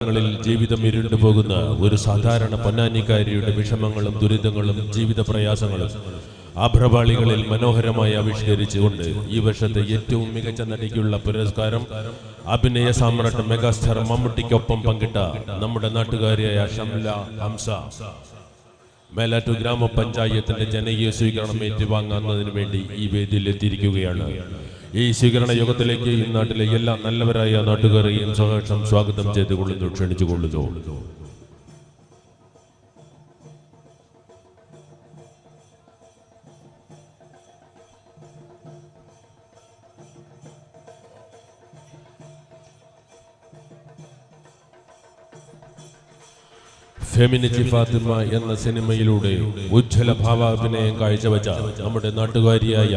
ങ്ങളിൽ ജീവിതം ഇരുണ്ടു പോകുന്ന ഒരു സാധാരണ പൊന്നാനിക്കാരിയുടെ വിഷമങ്ങളും ദുരിതങ്ങളും ജീവിത പ്രയാസങ്ങളും ആഭ്രപാളികളിൽ മനോഹരമായി ആവിഷ്കരിച്ചുകൊണ്ട് ഈ വർഷത്തെ ഏറ്റവും മികച്ച നടിക്കുള്ള പുരസ്കാരം അഭിനയ സാമ്രാട്ട് മെഗാസ്റ്റാർ മമ്മൂട്ടിക്കൊപ്പം പങ്കിട്ട നമ്മുടെ നാട്ടുകാരിയായ ഷംല ഹംസ. മേലാറ്റൂർ ഗ്രാമപഞ്ചായത്തിന്റെ ജനകീയ സ്വീകരണം ഏറ്റുവാങ്ങുന്നതിന് വേണ്ടി ഈ വേദിയിൽ എത്തിയിരിക്കുകയാണ്. ഈ സ്വീകരണ യോഗത്തിലേക്ക് ഈ നാട്ടിലെ എല്ലാ നല്ലവരായ നാട്ടുകാരെയും സഹകരണം സ്വാഗതം ചെയ്തുകൊള്ളുന്നു ക്ഷണിച്ചുകൊള്ളുന്നു. ഫെമിനിറ്റി ഫാത്തിമ എന്ന സിനിമയിലൂടെ ഉജ്ജ്വല ഭാവാഭിനയം കാഴ്ചവെച്ച നമ്മുടെ നാട്ടുകാരിയായ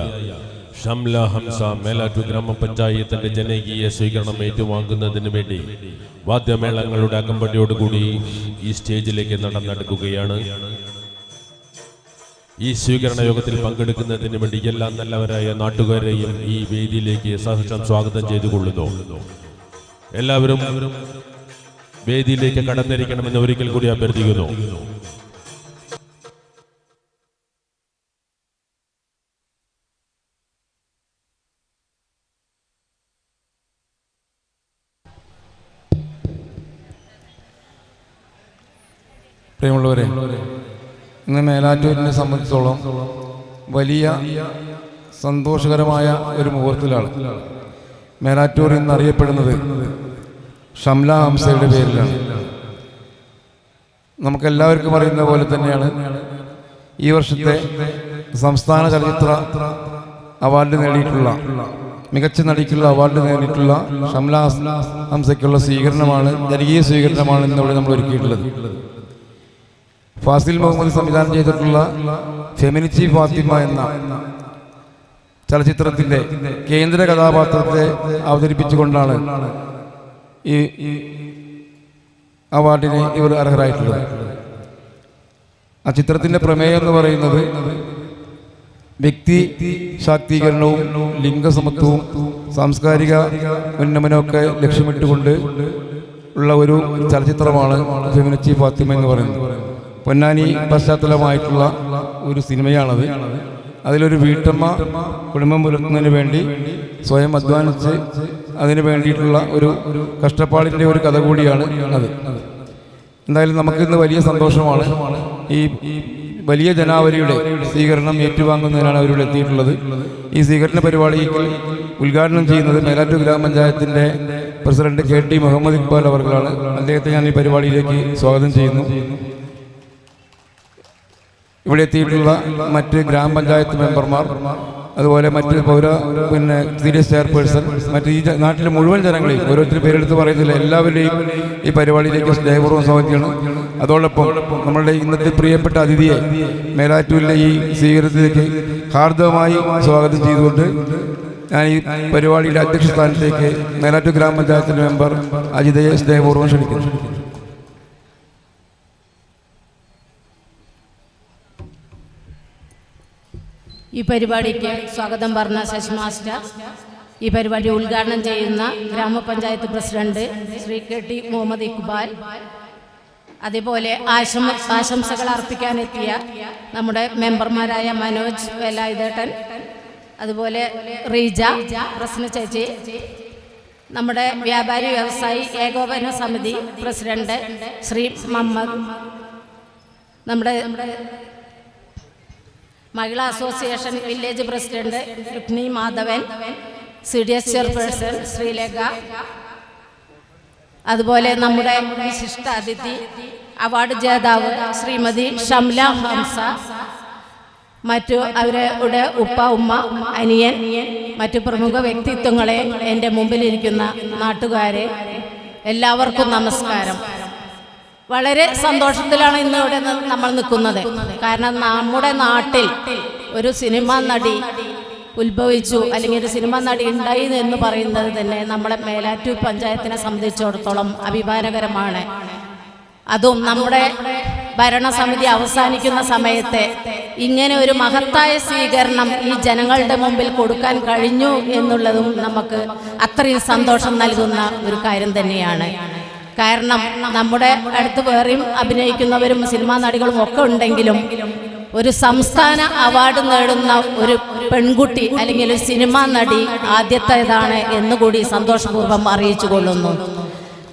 ഷംല ഹംസ മേലാറ്റു ഗ്രാമപഞ്ചായത്തിന്റെ ജനകീയ സ്വീകരണം ഏറ്റുവാങ്ങുന്നതിന് വേണ്ടി വാദ്യമേളങ്ങളുടെ അകമ്പടിയോടുകൂടി ഈ സ്റ്റേജിലേക്ക് നടന്നെടുക്കുകയാണ്. ഈ സ്വീകരണ യോഗത്തിൽ പങ്കെടുക്കുന്നതിന് വേണ്ടി എല്ലാ നല്ലവരായ നാട്ടുകാരെയും ഈ വേദിയിലേക്ക് സഹർഷം സ്വാഗതം ചെയ്തുകൊള്ളുന്നു. എല്ലാവരും വേദിയിലേക്ക് കടന്നിരിക്കണമെന്ന് ഒരിക്കൽ കൂടി അഭ്യർത്ഥിക്കുന്നു. പ്രിയമുള്ളവരെ ഇന്ന് മേലാറ്റൂരിനെ സംബന്ധിച്ചോളം വലിയ സന്തോഷകരമായ ഒരു മുഹൂർത്തത്തിലാണ് മേലാറ്റൂർ ഇന്ന് അറിയപ്പെടുന്നത് ഷംല ഹംസയുടെ പേരിലാണ്. നമുക്കെല്ലാവർക്കും അറിയുന്ന പോലെ തന്നെയാണ് ഈ വർഷത്തെ സംസ്ഥാന ചലച്ചിത്ര അവാർഡ് നേടിയിട്ടുള്ള മികച്ച നടിക്കുള്ള അവാർഡ് നേടിയിട്ടുള്ള ഷംല ഹംസയ്ക്കുള്ള സ്വീകരണമാണ് ജനകീയ സ്വീകരണമാണ് ഇന്നിവിടെ നമ്മൾ ഒരുക്കിയിട്ടുള്ളത് ഫാസിൽ മുഹമ്മദ് സംവിധാനം ചെയ്തിട്ടുള്ള ഫെമിനിച്ചി ഫാത്തിമ എന്ന ചലച്ചിത്രത്തിന്റെ കേന്ദ്ര കഥാപാത്രത്തെ അവതരിപ്പിച്ചുകൊണ്ടാണ് ഈ അവാർഡിന് ഇവർ അർഹരായിട്ടുള്ളത്. ആ ചിത്രത്തിന്റെ പ്രമേയം എന്ന് പറയുന്നത് വ്യക്തി ശാക്തീകരണവും ലിംഗസമത്വവും സാംസ്കാരിക ഉന്നമനമൊക്കെ ലക്ഷ്യമിട്ടുകൊണ്ട് ഉള്ള ഒരു ചലച്ചിത്രമാണ് ഫെമിനിച്ചി ഫാത്തിമ എന്ന് പറയുന്നത്. പൊന്നാനി പശ്ചാത്തലമായിട്ടുള്ള ഒരു സിനിമയാണത്. അതിലൊരു വീട്ടമ്മ കുടുംബം പുലർത്തുന്നതിന് വേണ്ടി സ്വയം അധ്വാനിച്ച് അതിന് വേണ്ടിയിട്ടുള്ള ഒരു കഷ്ടപ്പാടിന്റെ ഒരു കഥ കൂടിയാണ് അത്. എന്തായാലും നമുക്കിന്ന് വലിയ സന്തോഷമാണ്. ഈ വലിയ ജനാവലിയുടെ സ്വീകരണം ഏറ്റുവാങ്ങുന്നതിനാണ് അവരിവിടെ എത്തിയിട്ടുള്ളത്. ഈ സ്വീകരണ പരിപാടിക്ക് ഉദ്ഘാടനം ചെയ്യുന്നത് മേലാറ്റൂർ ഗ്രാമപഞ്ചായത്തിന്റെ president K T Muhammad Iqbal അവർക്കാണ്. അദ്ദേഹത്തെ ഞാൻ ഈ പരിപാടിയിലേക്ക് സ്വാഗതം ചെയ്യുന്നു. ഇവിടെ എത്തിയിട്ടുള്ള മറ്റ് ഗ്രാമപഞ്ചായത്ത് മെമ്പർമാർ അതുപോലെ മറ്റ് പൗര പിന്നെ സീരിയസ് ചെയർപേഴ്സൺ മറ്റ് ഈ നാട്ടിലെ മുഴുവൻ ജനങ്ങളെയും ഓരോരുത്തർ പേരെടുത്ത് പറയുന്നില്ല എല്ലാവരുടെയും ഈ പരിപാടിയിലേക്ക് സ്നേഹപൂർവം സ്വാഗതിക്കണം അതോടൊപ്പം നമ്മളുടെ ഇന്നത്തെ പ്രിയപ്പെട്ട അതിഥിയെ മേലാറ്റൂരിലെ ഈ സ്വീകരണത്തിലേക്ക് ഹാർദവമായി സ്വാഗതം ചെയ്തുകൊണ്ട് ഞാൻ ഈ പരിപാടിയുടെ അധ്യക്ഷ സ്ഥാനത്തേക്ക് മേലാറ്റൂർ ഗ്രാമപഞ്ചായത്തിന്റെ മെമ്പർ അജിതയെ സ്നേഹപൂർവം ക്ഷണിക്കുന്നു. ഈ പരിപാടിക്ക് സ്വാഗതം പറഞ്ഞ ശശി മാസ്റ്റർ. ഈ പരിപാടി ഉദ്ഘാടനം ചെയ്യുന്ന ഗ്രാമപഞ്ചായത്ത് president Shri K T Muhammad Iqbal. അതേപോലെ ആശം ആശംസകൾ അർപ്പിക്കാനെത്തിയ നമ്മുടെ മെമ്പർമാരായ മനോജ് വേലായുധേട്ടൻ അതുപോലെ റീജ പ്രസന്ന ചേച്ചി നമ്മുടെ വ്യാപാരി വ്യവസായി ഏകോപന സമിതി പ്രസിഡന്റ് ശ്രീ മുഹമ്മദ് നമ്മുടെ Mahila association village president Rukni Madhavan C D S chairperson Sreelekha അതുപോലെ നമ്മുടെ വിശിഷ്ട അതിഥി അവാർഡ് ജേതാവ് ശ്രീമതി ഷംല ഹംസ മറ്റു അവരുടെ ഉപ്പ ഉമ്മ അനിയൻ മറ്റു പ്രമുഖ വ്യക്തിത്വങ്ങളെ എന്റെ മുമ്പിലിരിക്കുന്ന നാട്ടുകാരെ എല്ലാവർക്കും നമസ്കാരം. വളരെ സന്തോഷത്തിലാണ് ഇന്ന് ഇവിടെ നമ്മൾ നിൽക്കുന്നത്. കാരണം നമ്മുടെ നാട്ടിൽ ഒരു സിനിമ നടി ഉത്ഭവിച്ചു. അല്ലെങ്കിൽ ഒരു സിനിമ നടി ഉണ്ടായി എന്ന് പറയുന്നത് തന്നെ നമ്മുടെ മേലാറ്റൂർ പഞ്ചായത്തിനെ സംബന്ധിച്ചിടത്തോളം അഭിമാനകരമാണ്. അതും നമ്മുടെ ഭരണസമിതി അവസാനിക്കുന്ന സമയത്തെ ഇങ്ങനെ ഒരു മഹത്തായ സ്വീകരണം ഈ ജനങ്ങളുടെ മുമ്പിൽ കൊടുക്കാൻ കഴിഞ്ഞു എന്നുള്ളതും നമുക്ക് അത്രയും സന്തോഷം നൽകുന്ന ഒരു കാര്യം തന്നെയാണ്. കാരണം നമ്മുടെ അടുത്ത് വേറെയും അഭിനയിക്കുന്നവരും സിനിമാ നടികളും ഒക്കെ ഉണ്ടെങ്കിലും ഒരു സംസ്ഥാന അവാർഡ് നേടുന്ന ഒരു പെൺകുട്ടി അല്ലെങ്കിൽ ഒരു സിനിമാ നടി ആദ്യത്തേതാണ് എന്നുകൂടി സന്തോഷപൂർവം അറിയിച്ചു കൊള്ളുന്നു.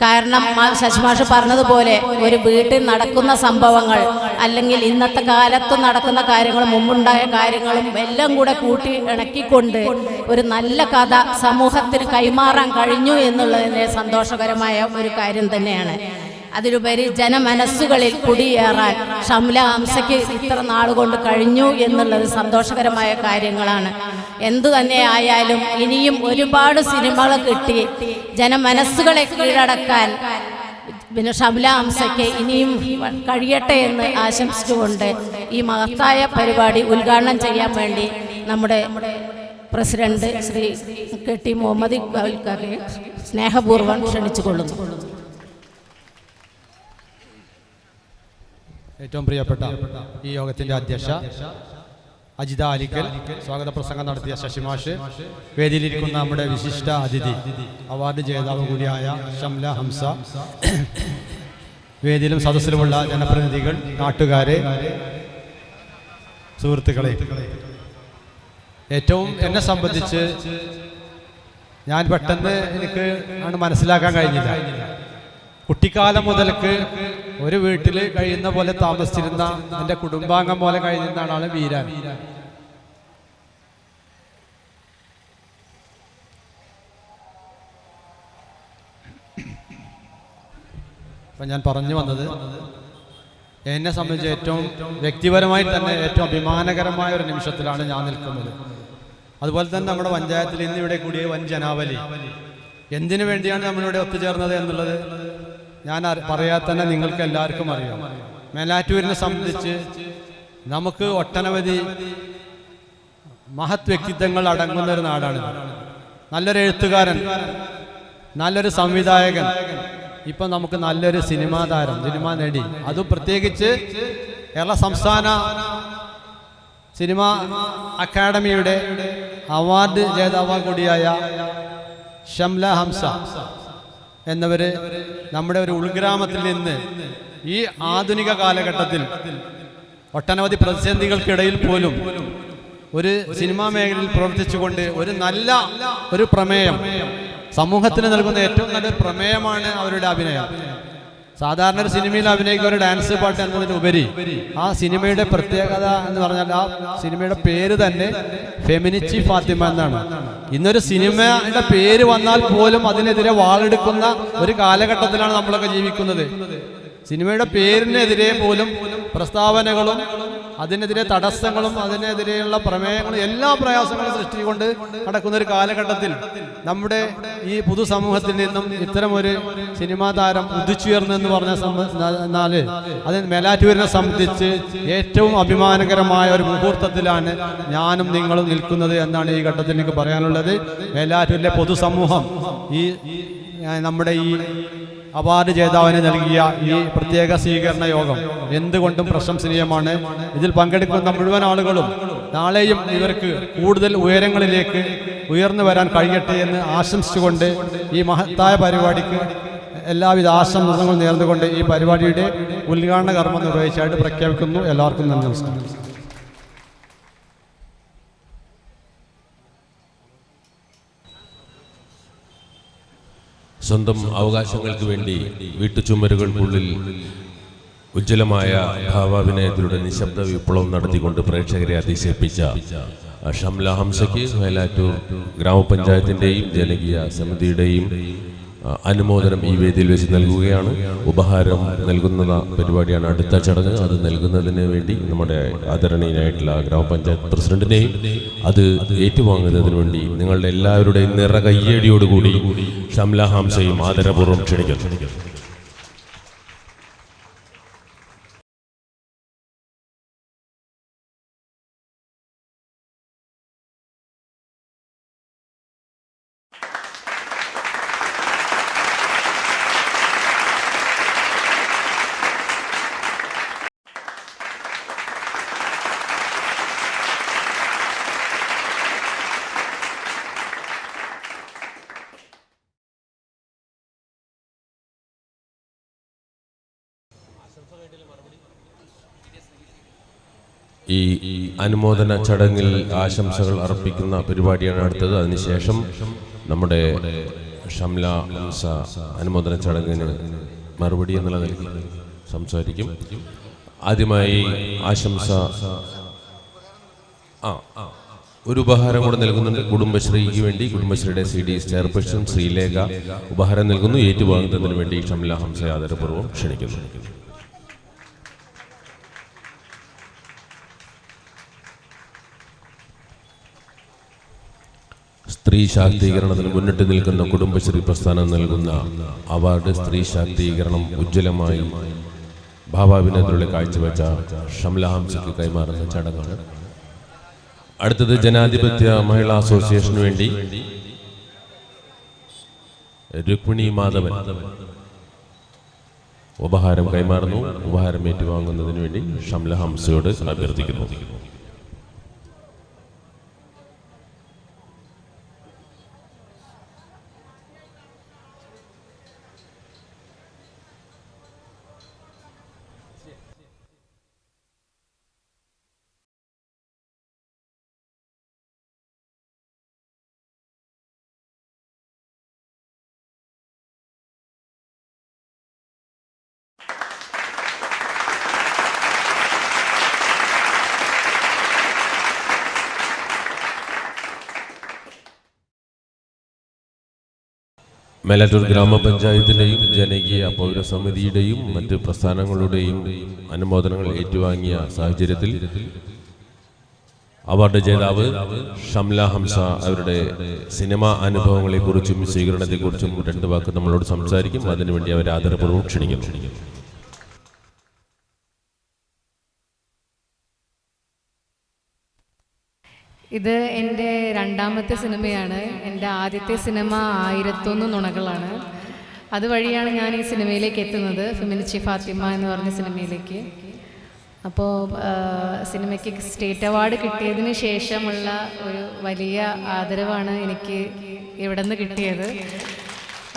കാരണം ശശിമാഷ് പറഞ്ഞതുപോലെ ഒരു വീട്ടിൽ നടക്കുന്ന സംഭവങ്ങൾ അല്ലെങ്കിൽ ഇന്നത്തെ കാലത്ത് നടക്കുന്ന കാര്യങ്ങളും മുമ്പുണ്ടായ കാര്യങ്ങളും എല്ലാം കൂടെ കൂട്ടി ഇണക്കിക്കൊണ്ട് ഒരു നല്ല കഥ സമൂഹത്തിന് കൈമാറാൻ കഴിഞ്ഞു എന്നുള്ളതിന് സന്തോഷകരമായ ഒരു കാര്യം തന്നെയാണ്. അതിലുപരി ജനമനസ്സുകളിൽ കുടിയേറാൻ ഷംല ഹംസയ്ക്ക് ഇത്ര നാളുകൊണ്ട് കഴിഞ്ഞു എന്നുള്ളത് സന്തോഷകരമായ കാര്യങ്ങളാണ്. എന്തു തന്നെ ആയാലും ഇനിയും ഒരുപാട് സിനിമകൾ കിട്ടി. ജനമനസ്സുകളെ കീഴടക്കാൻ പിന്നെ ഷംല അംസയ്ക്ക് ഇനിയും കഴിയട്ടെ എന്ന് ആശംസിച്ചുകൊണ്ട് ഈ മഹത്തായ പരിപാടി ഉദ്ഘാടനം ചെയ്യാൻ വേണ്ടി നമ്മുടെ president Shri K T Muhammad ഇക്ബാൽക്കാരെ സ്നേഹപൂർവം ക്ഷണിച്ചുകൊള്ളുന്നു. ഏറ്റവും പ്രിയപ്പെട്ട ഈ യോഗത്തിന്റെ അധ്യക്ഷ അജിത അലിക്കൽ. സ്വാഗത പ്രസംഗം നടത്തിയ ശശിമാഷ് വേദിയിലിരിക്കുന്ന നമ്മുടെ വിശിഷ്ട അതിഥി അവാർഡ് ജേതാവ് കൂടിയായ ഷംല ഹംസ. വേദിയിലും സദസ്സിലുമുള്ള ജനപ്രതിനിധികൾ നാട്ടുകാരെ സുഹൃത്തുക്കളെ. ഏറ്റവും എന്നെ സംബന്ധിച്ച് ഞാൻ പെട്ടെന്ന് എനിക്ക് ആണ് മനസ്സിലാക്കാൻ കഴിഞ്ഞില്ല. കുട്ടിക്കാലം മുതൽക്ക് ഒരു വീട്ടിൽ കഴിയുന്ന പോലെ താമസിച്ചിരുന്ന എന്റെ കുടുംബാംഗം പോലെ കഴിയുന്ന ആളാണ് വീരാൻ. അപ്പം ഞാൻ പറഞ്ഞു വന്നത് എന്നെ സംബന്ധിച്ച് ഏറ്റവും വ്യക്തിപരമായി തന്നെ ഏറ്റവും അഭിമാനകരമായ ഒരു നിമിഷത്തിലാണ് ഞാൻ നിൽക്കുന്നത്. അതുപോലെ തന്നെ നമ്മുടെ പഞ്ചായത്തിൽ ഇന്ന് ഇവിടെ കൂടിയ വൻ ജനാവലി. എന്തിനു വേണ്ടിയാണ് നമ്മളിവിടെ ഒത്തുചേർന്നത് എന്നുള്ളത് ഞാൻ പറയാതെ തന്നെ നിങ്ങൾക്ക് എല്ലാവർക്കും അറിയാം. മേലാറ്റൂരിനെ സംബന്ധിച്ച് നമുക്ക് ഒട്ടനവധി മഹത് വ്യക്തിത്വങ്ങൾ അടങ്ങുന്ന ഒരു നാടാണ് നല്ലൊരു എഴുത്തുകാരൻ നല്ലൊരു സംവിധായകൻ ഇപ്പം നമുക്ക് നല്ലൊരു സിനിമാ താരം സിനിമ നടി. അത് പ്രത്യേകിച്ച് കേരള സംസ്ഥാന സിനിമ അക്കാഡമിയുടെ അവാർഡ് ജേതാവ് കൂടിയായ ഷംല ഹംസ എന്നവര് നമ്മുടെ ഒരു ഉൾഗ്രാമത്തിൽ നിന്ന് ഈ ആധുനിക കാലഘട്ടത്തിൽ ഒട്ടനവധി പ്രതിസന്ധികൾക്കിടയിൽ പോലും ഒരു സിനിമാ മേഖലയിൽ പ്രവർത്തിച്ചുകൊണ്ട് ഒരു നല്ല ഒരു പ്രമേയം സമൂഹത്തിന് നൽകുന്ന ഏറ്റവും നല്ലൊരു പ്രമേയമാണ് അവരുടെ അഭിനയം. സാധാരണ ഒരു സിനിമയിൽ അഭിനയിക്കുക ഒരു ഡാൻസ് പാട്ട് എന്നതിനുപരി ആ സിനിമയുടെ പ്രത്യേകത എന്ന് പറഞ്ഞാൽ ആ സിനിമയുടെ പേര് തന്നെ ഫെമിനിച്ചി ഫാത്തിമ എന്നാണ്. ഇന്നൊരു സിനിമയുടെ പേര് വന്നാൽ പോലും അതിനെതിരെ വാളെടുക്കുന്ന ഒരു കാലഘട്ടത്തിലാണ് നമ്മളൊക്കെ ജീവിക്കുന്നത്. സിനിമയുടെ പേരിനെതിരെ പോലും പ്രസ്താവനകളും അതിനെതിരെ തടസ്സങ്ങളും അതിനെതിരെയുള്ള പ്രമേയങ്ങളും എല്ലാ പ്രയാസങ്ങളും സൃഷ്ടിച്ചുകൊണ്ട് നടക്കുന്ന ഒരു കാലഘട്ടത്തിൽ നമ്മുടെ ഈ പൊതുസമൂഹത്തിൽ നിന്നും ഇത്തരം ഒരു സിനിമാ താരം ഉദിച്ചുയർന്നു എന്ന് പറഞ്ഞ എന്നാൽ അത് മേലാറ്റൂരിനെ സംബന്ധിച്ച് ഏറ്റവും അഭിമാനകരമായ ഒരു മുഹൂർത്തത്തിലാണ് ഞാനും നിങ്ങളും നിൽക്കുന്നത് എന്നാണ് ഈ ഘട്ടത്തിൽ എനിക്ക് പറയാനുള്ളത്. മേലാറ്റൂരിലെ പൊതുസമൂഹം ഈ നമ്മുടെ ഈ അവാർഡ് ജേതാവിന് നൽകിയ ഈ പ്രത്യേക സ്വീകരണ യോഗം എന്തുകൊണ്ടും പ്രശംസനീയമാണ്. ഇതിൽ പങ്കെടുക്കുന്ന മുഴുവൻ ആളുകളും നാളെയും ഇവർക്ക് കൂടുതൽ ഉയരങ്ങളിലേക്ക് ഉയർന്നു വരാൻ കഴിയട്ടെ എന്ന് ആശംസിച്ചുകൊണ്ട് ഈ മഹത്തായ പരിപാടിക്ക് എല്ലാവിധ ആശംസകളും നേർന്നുകൊണ്ട് ഈ പരിപാടിയുടെ ഉദ്ഘാടന കർമ്മം നിർവഹിച്ചായിട്ട് പ്രഖ്യാപിക്കുന്നു. എല്ലാവർക്കും നന്ദി നമസ്കാരം. സ്വന്തം അവകാശങ്ങൾക്ക് വേണ്ടി വീട്ടുചുമരുകൾക്കുള്ളിൽ ഉജ്ജ്വലമായ ഭാവാഭിനയത്തിലൂടെ നിശബ്ദ വിപ്ലവം നടത്തിക്കൊണ്ട് പ്രേക്ഷകരെ അതിശയിപ്പിച്ച ഷംല ഹംസയ്ക്ക് മേലാറ്റൂർ ഗ്രാമപഞ്ചായത്തിന്റെയും ജനകീയ സമിതിയുടെയും അനുമോദനം ഈ വേദിയിൽ വെച്ച് നൽകുകയാണ്. ഉപഹാരം നൽകുന്ന പരിപാടിയാണ് അടുത്ത ചടങ്ങ്. അത് നൽകുന്നതിന് വേണ്ടി നമ്മുടെ ആദരണീയനായിട്ടുള്ള ഗ്രാമപഞ്ചായത്ത് പ്രസിഡന്റിനെയും അത് ഏറ്റുവാങ്ങുന്നതിന് വേണ്ടി നിങ്ങളുടെ എല്ലാവരുടെയും നിറ കയ്യടിയോടുകൂടി ഷംല ഹംസയും ആദരപൂർവം ക്ഷണിക്കുന്നു. ഈ അനുമോദന ചടങ്ങിൽ ആശംസകൾ അർപ്പിക്കുന്ന പരിപാടിയാണ് അടുത്തത്. അതിനുശേഷം നമ്മുടെ ഷംല ഹംസ അനുമോദന ചടങ്ങിന് മറുപടി എന്നുള്ള നിലയ്ക്ക് സംസാരിക്കും. ആദ്യമായി ആശംസ. ആ. ഒരു ഉപഹാരം കൂടെ നൽകുന്നുണ്ട് കുടുംബശ്രീക്ക് വേണ്ടി. കുടുംബശ്രീയുടെ സി ഡി ചെയർപേഴ്സൺ ശ്രീലേഖ ഉപഹാരം നൽകുന്നു. ഏറ്റുവാങ്ങുന്നതിന് വേണ്ടി ഷംല ഹംസ ആദരപൂർവം ക്ഷണിക്കുന്നു. സ്ത്രീ ശാക്തീകരണത്തിന് മുന്നിട്ട് നിൽക്കുന്ന കുടുംബശ്രീ പ്രസ്ഥാനം നൽകുന്ന അവാർഡ് സ്ത്രീ ശാക്തീകരണം ഉജ്ജ്വലമായി ഭാവാഭിനയത്തിലൂടെ കാഴ്ചവെച്ച ഷംല ഹംസയ്ക്ക് കൈമാറുന്ന ചടങ്ങാണ്. അടുത്തത് ജനാധിപത്യ മഹിളാ അസോസിയേഷന് വേണ്ടി രുക്മിണി മാധവൻ ഉപഹാരം കൈമാറുന്നു. ഉപഹാരം ഏറ്റുവാങ്ങുന്നതിന് വേണ്ടി ഷംലഹംസയോട് അഭ്യർത്ഥിക്കുന്നു. മേലാറ്റൂർ ഗ്രാമപഞ്ചായത്തിന്റെയും ജനകീയ പൗരസമിതിയുടെയും മറ്റ് പ്രസ്ഥാനങ്ങളുടെയും അനുമോദനങ്ങൾ ഏറ്റുവാങ്ങിയ സാഹചര്യത്തിൽ അവാർഡ് ജേതാവ് ഷംല ഹംസ അവരുടെ സിനിമാ അനുഭവങ്ങളെക്കുറിച്ചും സ്വീകരണത്തെക്കുറിച്ചും രണ്ട് വാക്ക് നമ്മളോട് സംസാരിക്കും. അതിനുവേണ്ടി അവരെ ആദരപൂർവം ക്ഷണിക്കുന്നു. ഇത് എന്റെ രണ്ടാമത്തെ സിനിമയാണ്. എന്റെ ആദ്യത്തെ സിനിമ ആയിരത്തൊന്ന് നുണകളാണ്. അതുവഴിയാണ് ഞാൻ ഈ സിനിമയിലേക്ക് എത്തുന്നത്. ഫിമിനിച്ചി ഫാത്തിമ എന്ന് പറഞ്ഞ സിനിമയിലേക്ക്. അപ്പോൾ സിനിമയ്ക്ക് സ്റ്റേറ്റ് അവാർഡ് കിട്ടിയതിന് ശേഷമുള്ള ഒരു വലിയ ആദരവാണ് എനിക്ക് ഇവിടെ നിന്ന് കിട്ടിയത്.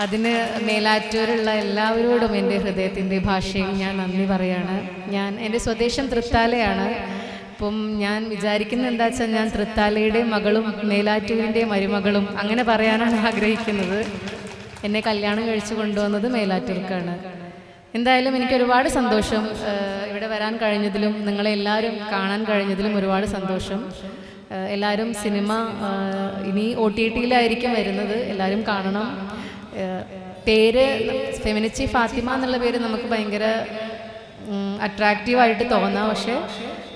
അതിന് മേലാറ്റൂരുള്ള എല്ലാവരോടും എന്റെ ഹൃദയത്തിന്റെ ഭാഷയിൽ ഞാൻ നന്ദി പറയാണ്. ഞാൻ എന്റെ സ്വദേശം തൃത്താലയാണ്. അപ്പം ഞാൻ വിചാരിക്കുന്നത് എന്താ വെച്ചാൽ ഞാൻ തൃത്താലയുടെ മകളും മേലാറ്റൂരിന്റെ മരുമകളും അങ്ങനെ പറയാനാണ് ആഗ്രഹിക്കുന്നത്. എന്നെ കല്യാണം കഴിച്ചു കൊണ്ടുവന്നത് മേലാറ്റൂർക്കാണ്. എന്തായാലും എനിക്ക് ഒരുപാട് സന്തോഷം ഇവിടെ വരാൻ കഴിഞ്ഞതിലും നിങ്ങളെ എല്ലാവരും കാണാൻ കഴിഞ്ഞതിലും ഒരുപാട് സന്തോഷം. എല്ലാവരും സിനിമ ഇനി ഒ ടി ടിയിലായിരിക്കും വരുന്നത് എല്ലാവരും കാണണം. പേര് ഫെമിനിച്ചി ഫാത്തിമ എന്നുള്ള പേര് നമുക്ക് ഭയങ്കര അട്രാക്റ്റീവായിട്ട് തോന്നാം. പക്ഷേ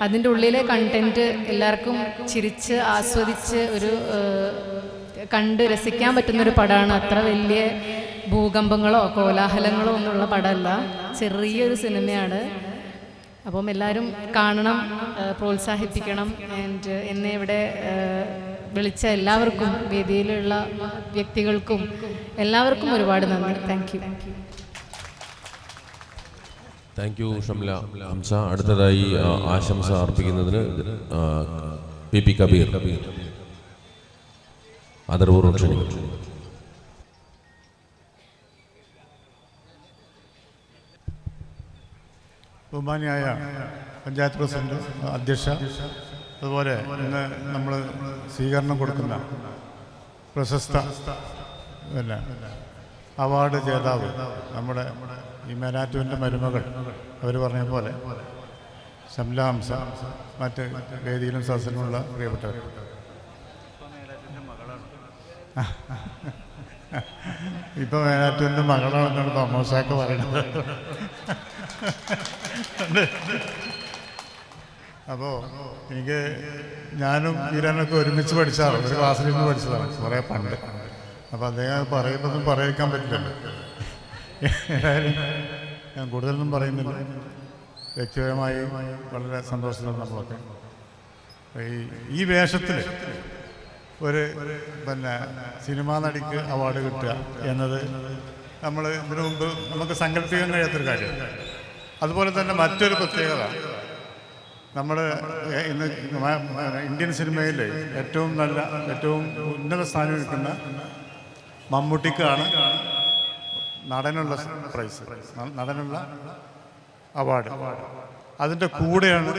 അതിന്റെ ഉള്ളിലെ കണ്ടന്റ് എല്ലാവർക്കും ചിരിച്ച് ആസ്വദിച്ച് ഒരു കണ്ട് രസിക്കാൻ പറ്റുന്നൊരു പടമാണ്. അത്ര വലിയ ഭൂകമ്പങ്ങളോ കോലാഹലങ്ങളോ ഒന്നുമുള്ള പടമല്ല. ചെറിയൊരു സിനിമയാണ്. അപ്പം എല്ലാവരും കാണണം പ്രോത്സാഹിപ്പിക്കണം. ആൻഡ് എന്നെ ഇവിടെ വിളിച്ച എല്ലാവർക്കും വേദിയിലുള്ള വ്യക്തികൾക്കും എല്ലാവർക്കും ഒരുപാട് നന്ദി. Thank you thank you Shamla Hamsa അടുത്തതായി ആശംസ അർപ്പിക്കുന്നതിന് പി പി കബീർ. ആദരപൂർവം ക്ഷണിക്കും ബഹുമാനിയായ പഞ്ചായത്ത് പ്രസിഡന്റ് അധ്യക്ഷ അതുപോലെ ഇന്ന് നമ്മൾ സ്വീകരണം കൊടുക്കുന്ന പ്രശസ്ത പിന്നെ അവാർഡ് ജേതാവ് നമ്മുടെ ഈ മേനാറ്റുവിന്റെ മരുമകൾ അവർ പറഞ്ഞ പോലെ ഹംസ മറ്റ് വേദിയിലും സദസ്സിലുമുള്ള പ്രിയപ്പെട്ടവർ. ഇപ്പൊ മേനാറ്റുവിന്റെ മകളാണെന്നാണ് തോമസാക്ക് പറയുന്നത്. അപ്പോൾ എനിക്ക് ഞാനും ഈരാനൊക്കെ ഒരുമിച്ച് പഠിച്ചാണ് ഒരു ക്ലാസ്സിൽ നിന്ന് പഠിച്ചതാണ് കുറേ പണ്ട്. അപ്പോൾ അദ്ദേഹം പറയുന്നതും പറയിക്കാൻ പറ്റില്ലല്ലോ. ഏതായാലും ഞാൻ കൂടുതലൊന്നും പറയുന്നില്ല. വ്യക്തിപരമായി വളരെ സന്തോഷത്തിലാണ് നമ്മളൊക്കെ. ഈ ഈ വേഷത്തിൽ ഒരു പിന്നെ സിനിമാ നടിക്ക് അവാർഡ് കിട്ടുക എന്നത് നമ്മൾ ഇതിനു മുമ്പ് നമുക്ക് സങ്കല്പിക്കാൻ കഴിയാത്തൊരു കാര്യമാണ് അതുപോലെ തന്നെ മറ്റൊരു പ്രത്യേകത. നമ്മൾ ഇന്ന് ഇന്ത്യൻ സിനിമയിൽ ഏറ്റവും നല്ല ഏറ്റവും ഉന്നത സ്ഥാനം നിൽക്കുന്ന മമ്മൂട്ടിക്കാണ് നടനുള്ള പ്രൈസ്. നടനുള്ള അവാർഡ്. അതിന്റെ കൂടെയാണ്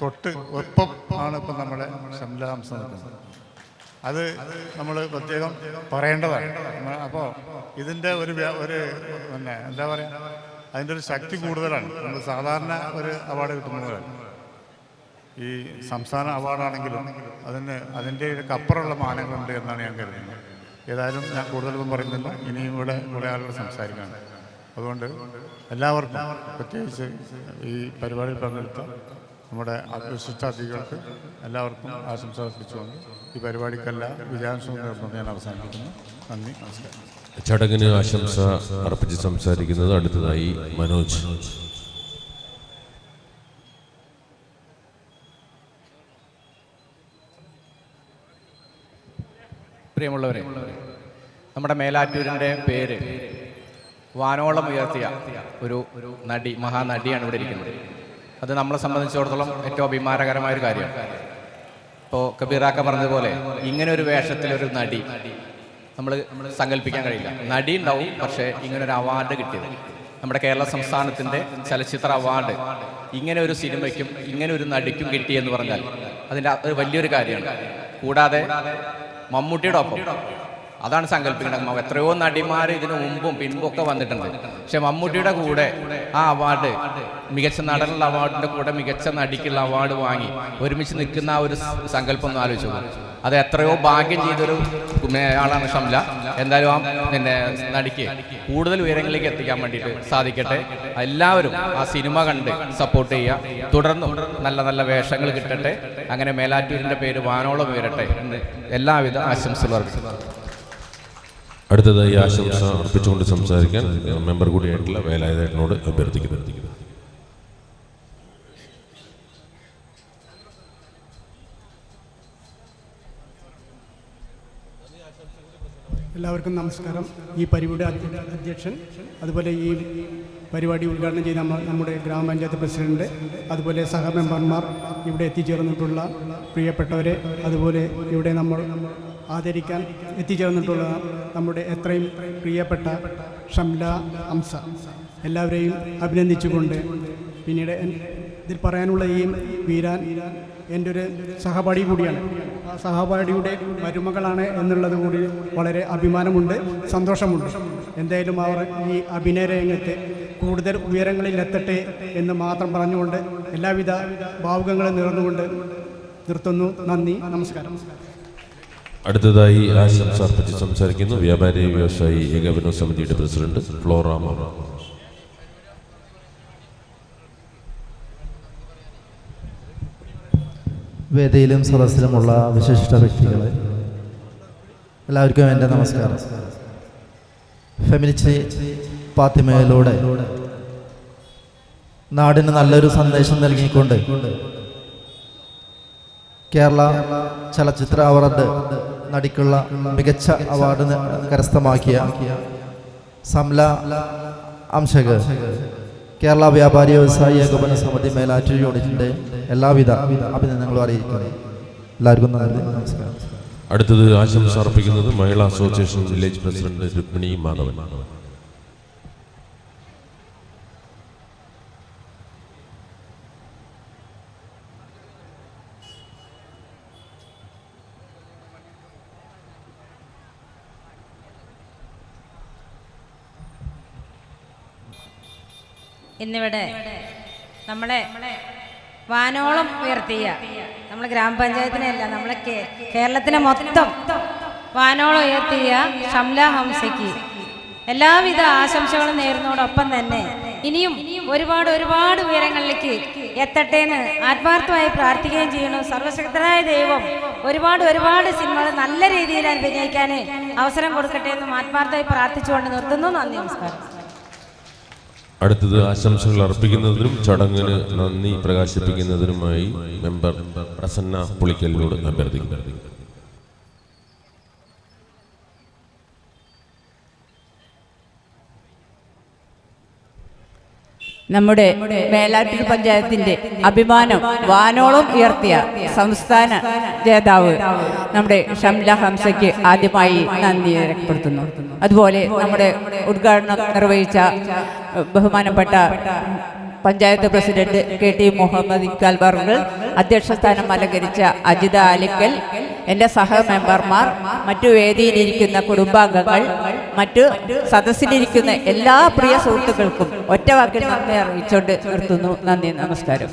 തൊട്ട് ഒപ്പം ആണ് ഇപ്പം നമ്മുടെ ശംലാംസം അത് നമ്മൾ പ്രത്യേകം പറയേണ്ടതാണ്. അപ്പോൾ ഇതിന്റെ ഒരു ഒരു പിന്നെ എന്താ പറയുക അതിന്റെ ഒരു ശക്തി കൂടുതലാണ്. നമ്മൾ സാധാരണ ഒരു അവാർഡ് കിട്ടുന്നതാണ് ഈ സംസ്ഥാന അവാർഡാണെങ്കിലും അതിന് അതിന്റെ ഒക്കെ അപ്പുറമുള്ള മാനങ്ങളുണ്ട് എന്നാണ് ഞാൻ കരുതുന്നത്. ഏതായാലും ഞാൻ കൂടുതലൊന്നും പറയുന്നില്ല. ഇനിയും ഇവിടെ കുറേ ആളുകൾ സംസാരിക്കാണ്. അതുകൊണ്ട് എല്ലാവർക്കും പ്രത്യേകിച്ച് ഈ പരിപാടിയിൽ പങ്കെടുത്ത നമ്മുടെ വിശിഷ്ട അതിഥികൾക്ക് എല്ലാവർക്കും ആശംസ അർപ്പിച്ചുകൊണ്ട് ഈ പരിപാടിക്കല്ല വിജയാംശം ഞാൻ അവസാനിപ്പിക്കുന്നു. നന്ദി നമസ്കാരം. ചടങ്ങിന് ആശംസ അർപ്പിച്ച് സംസാരിക്കുന്നത് അടുത്തതായി മനോജ്. പ്രിയമുള്ളവരെ നമ്മുടെ മേലാറ്റൂരിന്റെ പേര് വാനോളം ഉയർത്തിയ ഒരു നടി മഹാനടിയാണ് ഇവിടെ ഇരിക്കുന്നത്. അത് നമ്മളെ സംബന്ധിച്ചിടത്തോളം ഏറ്റവും അഭിമാനകരമായ ഒരു കാര്യമാണ് ഇപ്പോൾ കബീറാക്ക പറഞ്ഞതുപോലെ ഇങ്ങനെ ഒരു വേഷത്തിലൊരു നടി നമ്മൾ സങ്കല്പിക്കാൻ കഴിയില്ല. നടി ഉണ്ടാവും പക്ഷേ ഇങ്ങനെ ഒരു അവാർഡ് കിട്ടിയത്. നമ്മുടെ കേരള സംസ്ഥാനത്തിന്റെ ചലച്ചിത്ര അവാർഡ് ഇങ്ങനെ ഒരു സിനിമയ്ക്കും ഇങ്ങനെ ഒരു നടിക്കും കിട്ടി എന്ന് പറഞ്ഞാൽ അതിന്റെ അത് വലിയൊരു കാര്യമാണ്. കൂടാതെ മമ്മൂട്ടിയുടെ ഒപ്പം. അതാണ് സങ്കല്പിക്കുന്നത് എത്രയോ നടിമാർ ഇതിനു മുമ്പും പിൻപും ഒക്കെ വന്നിട്ടുണ്ട്. പക്ഷെ മമ്മൂട്ടിയുടെ കൂടെ ആ അവാർഡ് മികച്ച നടനുള്ള അവാർഡിന്റെ കൂടെ മികച്ച നടിക്കുള്ള അവാർഡ് വാങ്ങി ഒരുമിച്ച് നിൽക്കുന്ന ആ ഒരു സങ്കല്പം ഒന്ന് ആലോചിച്ചു. അത് എത്രയോ ഭാഗ്യം ചെയ്തൊരു ആളാണ് ഷംല. എന്തായാലും ആ പിന്നെ നടിക്ക് കൂടുതൽ ഉയരങ്ങളിലേക്ക് എത്തിക്കാൻ വേണ്ടിയിട്ട് സാധിക്കട്ടെ. എല്ലാവരും ആ സിനിമ കണ്ട് സപ്പോർട്ട് ചെയ്യുക. തുടർന്നും നല്ല നല്ല വേഷങ്ങൾ കിട്ടട്ടെ. അങ്ങനെ മേലാറ്റൂരിന്റെ പേര് വാനോളം ഉയരട്ടെ എന്ന് എല്ലാവിധ ആശംസകളും അർപ്പിക്കുന്നു. അടുത്തതായി ആശംസ അർപ്പിച്ചുകൊണ്ട് സംസാരിക്കാൻ മെമ്പർ കൂടിയായിട്ടുള്ള വേലായുധേട്ടനോട് അഭ്യർത്ഥിക്കുന്നു. എല്ലാവർക്കും നമസ്കാരം. ഈ പരിപാടി അധ്യക്ഷൻ അതുപോലെ ഈ പരിപാടി ഉദ്ഘാടനം ചെയ്ത നമ്മ- നമ്മുടെ ഗ്രാമപഞ്ചായത്ത് പ്രസിഡന്റ് അതുപോലെ സഹമെമ്പർമാർ ഇവിടെ എത്തിച്ചേർന്നിട്ടുള്ള പ്രിയപ്പെട്ടവരെ അതുപോലെ ഇവിടെ നമ്മൾ ആദരിക്കാൻ എത്തിച്ചേർന്നിട്ടുള്ള നമ്മുടെ എത്രയും പ്രിയപ്പെട്ട ഷംല അംസ. എല്ലാവരെയും അഭിനന്ദിച്ചുകൊണ്ട് പിന്നീട് ഇതിൽ പറയാനുള്ള ഈ വീരാൻ എന്റെ ഒരു സഹപാഠി കൂടിയാണ്. ആ സഹപാഠിയുടെ മരുമകളാണ് എന്നുള്ളത് കൂടി വളരെ അഭിമാനമുണ്ട് സന്തോഷമുണ്ട്. എന്തായാലും അവർ ഈ അഭിനയ രംഗത്ത് കൂടുതൽ ഉയരങ്ങളിൽ എത്തട്ടെ എന്ന് മാത്രം പറഞ്ഞുകൊണ്ട് എല്ലാവിധ ഭാവുകങ്ങളും നേർന്നുകൊണ്ട് നിർത്തുന്നു. നന്ദി നമസ്കാരം. അടുത്തതായി ആശംസ സംസാരിക്കുന്നു വ്യാപാരി വ്യവസായി ഏകോപന സമിതിയുടെ പ്രസിഡന്റ് ഫ്ലോറാമ വേദിയിലും സദസ്സിലുമുള്ള വിശിഷ്ട വ്യക്തികളെ എല്ലാവർക്കും എന്റെ നമസ്കാരം. ഫെമിനിച്ച് പാത്തിമയിലൂടെ നാടിന് നല്ലൊരു സന്ദേശം നൽകിക്കൊണ്ട് കേരള ചലച്ചിത്ര അവാർഡ് നടിക്കുള്ള മികച്ച അവാർഡ് കരസ്ഥമാക്കിയ സംല അംശക് കേരള വ്യാപാരി വ്യവസായി ഏകോപന സമിതി മേലാറ്റൂർ യൂണിറ്റിന്റെ എല്ലാവിധ അഭിനന്ദനങ്ങളും അറിയിക്കുന്നു. എല്ലാവർക്കും നന്ദി. നമസ്കാരം. അടുത്തത് ആശംസ അർപ്പിക്കുന്നത് Mahila association village president Rukmini Madhavan. ഇന്നിവിടെ നമ്മളെ വാനോളം ഉയർത്തിയ നമ്മൾ ഗ്രാമപഞ്ചായത്തിനെയല്ല നമ്മളെ കേരളത്തിനെ മൊത്തം വാനോളം ഉയർത്തിയ ഷംല ഹംസയ്ക്ക് എല്ലാവിധ ആശംസകളും നേരുന്നതോടൊപ്പം തന്നെ ഇനിയും ഒരുപാട് ഒരുപാട് ഉയരങ്ങളിലേക്ക് എത്തട്ടെ എന്ന് ആത്മാർത്ഥമായി പ്രാർത്ഥിക്കുകയും ചെയ്യണം സർവശക്തനായ ദൈവം ഒരുപാട് ഒരുപാട് സിനിമകൾ നല്ല രീതിയിൽ അഭിനയിക്കാൻ അവസരം കൊടുക്കട്ടെ എന്നും ആത്മാർത്ഥമായി പ്രാർത്ഥിച്ചുകൊണ്ട് നിർത്തുന്നു. നന്ദി നമസ്കാരം. അടുത്തത് ആശംസകൾ അർപ്പിക്കുന്നതിനും ചടങ്ങിന് നന്ദി പ്രകാശിപ്പിക്കുന്നതിനുമായി മെമ്പർ പ്രസന്ന പുളിക്കലിനോട് അഭ്യർത്ഥിക്കുന്നു. നമ്മുടെ മേലാറ്റൂർ പഞ്ചായത്തിന്റെ അഭിമാനം വാനോളം ഉയർത്തിയ സംസ്ഥാന ജേതാവ് നമ്മുടെ ഷംല ഹംസയ്ക്ക് ആദ്യമായി നന്ദി രേഖപ്പെടുത്തുന്നു. അതുപോലെ നമ്മുടെ ഉദ്ഘാടനം നിർവഹിച്ച ബഹുമാനപ്പെട്ട panchayat president K T Muhammad Iqbal ബർഗൾ അധ്യക്ഷ സ്ഥാനം അലങ്കരിച്ച അജിത ആലിക്കൽ എന്റെ സഹ മെമ്പർമാർ മറ്റു വേദിയിലിരിക്കുന്ന കുടുംബാംഗങ്ങൾ മറ്റു സദസ്സിലിരിക്കുന്ന എല്ലാ പ്രിയ സുഹൃത്തുക്കൾക്കും ഒറ്റ വാക്കിൽ നന്ദി അറിയിച്ചുകൊണ്ട് നിർത്തുന്നു. നന്ദി നമസ്കാരം.